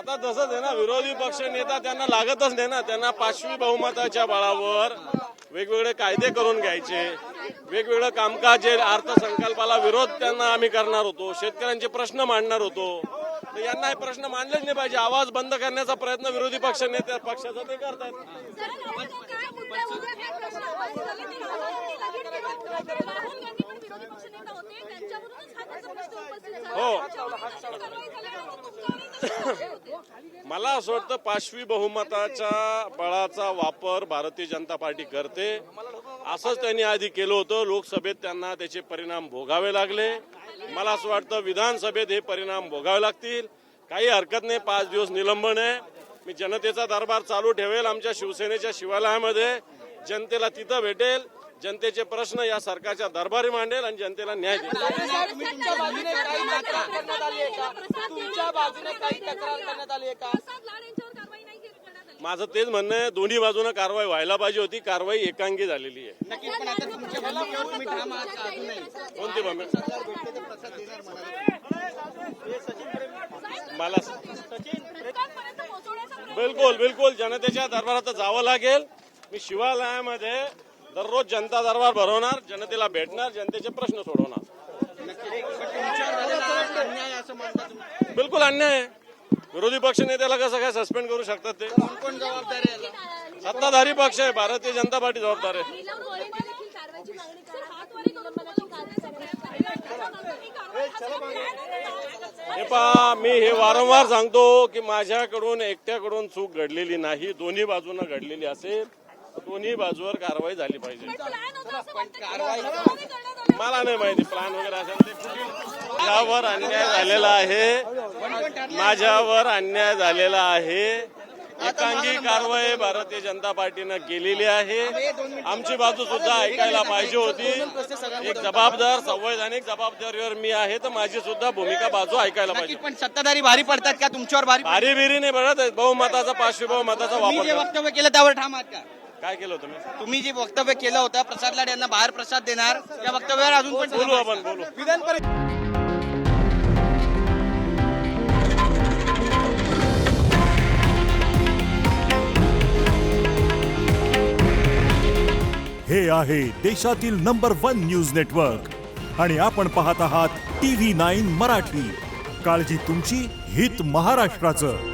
आता तसंच आहे ना विरोधी पक्ष नेता त्यांना लागतच नाही ना त्यांना पाचवी बहुमताच्या बळावर वेगवेगळे कायदे करून घ्यायचे वेगवेगळं कामकाज अर्थसंकल्पाला विरोध त्यांना आम्ही करणार होतो शेतकऱ्यांचे प्रश्न मांडणार होतो तर यांना हे प्रश्न मांडलेच नाही पाहिजे आवाज बंद करण्याचा प्रयत्न विरोधी पक्ष नेते पक्षाचा ते करतात हा मला असं वाटतं पाचवी बहुमताच्या बळाचा वापर भारतीय जनता पार्टी करते. असंच त्यांनी आधी केलं होतं. लोकसभेत त्यांना त्याचे परिणाम भोगावे लागले. मला असं वाटतं विधानसभेत हे परिणाम भोगावे लागतील. काही हरकत नाही. पाच दिवस निलंबन आहे. मी जनतेचा दरबार चालू ठेवेल. आमच्या शिवसेनेच्या शिवालयामध्ये जनतेला तिथं भेटेल. जनतेचे प्रश्न या सरकारच्या दरबारी मांडेल आणि जनतेला न्याय देईल. तुम्ही तुमच्या बाजूने काही तक्रार करण्यात आली आहे का? तुमच्या बाजूने काही तक्रार करण्यात आली आहे का? प्रसाद लाड यांच्यावर कारवाई नाही केली- करण्यात आली. माझं तेच म्हणणं आहे दोन्ही बाजूनं कारवाई व्हायला पाहिजे होती कारवाई एकांगी झालेली आहे. कोणती मला बिलकुल बिलकुल. जनतेच्या दरबारात जावं लागेल. मी शिवालयामध्ये दररोज जनता दरबार भरवणार जनतेला भेटणार जनतेचे प्रश्न सोडवणार. बिलकुल अन्याय आहे. विरोधी पक्ष नेत्याला कसं काय सस्पेंड करू शकतात ते? कोण जबाबदार आहे याला? सत्ताधारी पक्ष आहे भारतीय जनता पार्टी जबाबदार आहे. हे पहा मी हे वारंवार सांगतो की माझ्याकडून एकट्याकडून चूक घडलेली नाही दोन्ही बाजूनं घडलेली असेल. दोन्ही बाजूवर कारवाई झाली पाहिजे. मला नाही माहिती प्लॅन वगैरे असेल ते माझ्यावर अन्याय झालेला आहे. माझ्यावर अन्याय झालेला आहे. एकांगी कारवाई भारतीय जनता पार्टीनं केलेली आहे. आमची बाजू सुद्धा ऐकायला पाहिजे होती. एक जबाबदार संवैधानिक जबाबदारीवर मी आहे तर माझी सुद्धा भूमिका बाजू ऐकायला पाहिजे. पण सत्ताधारी भारी पडतात का? तुमच्यावर भारी भारी बिरी नाही बघत बहुमताचा पाचशे बहुमताचा वापर. वक्तव्य केलं त्यावर ठाम आहात का? काय केलं तुम्ही तुम्ही जे वक्तव्य केलं होतं प्रसाद लाड यांना बाहेर प्रसाद देणार त्या वक्तव्यावर अजून पण बोलू आपण बोलू. विधान हे आहे देशातील नंबर वन न्यूज नेटवर्क. आणि आपण पाहत आहात टी व्ही नाईन मराठी. काळजी तुमची हित महाराष्ट्राचं.